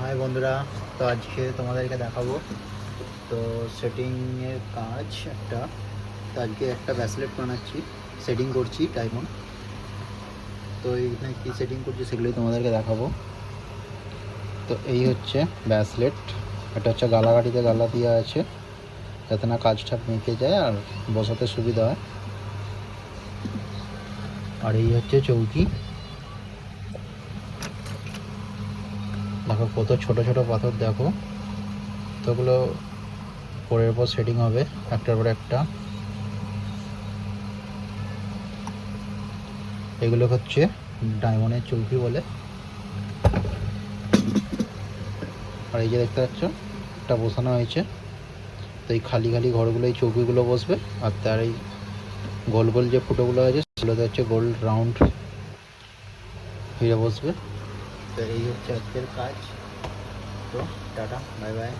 High বন্ধুরা, তো আজকে তোমাদেরকে দেখাবো। তো সেটিংয়ের কাজ একটা। তো আজকে একটা ব্যাসলেট বানাচ্ছি সেটিং করছি ডায়মন্ড তো এইখানে কী সেটিং করছি সেগুলোই তোমাদেরকে দেখাবো। তো এই হচ্ছে ব্যাসলেট এটা হচ্ছে গালাগাড়িতে গালা দেওয়া আছে, যাতে না কাজটা মেখে যায় আর বসাতে সুবিধা হয়। আর এই হচ্ছে চৌকি। দেখো, কত ছোট ছোট পাথর, দেখো। তোগুলো পরের পর সেটিং হবে, একটার পর একটা। এগুলো হচ্ছে ডায়মন্ডের চৌকি বলে। আর এই যে দেখতে পাচ্ছ, একটা বসানো হয়েছে। তো এই খালি খালি ঘরগুলো, এই চৌকিগুলো বসবে। আর তার এই গোল গোল যে ফুটোগুলো আছে, সেগুলোতে হচ্ছে গোল্ড রাউন্ড হিরে বসবে। তো এই হচ্ছে আজকের কাজ তো টাটা বাই বাই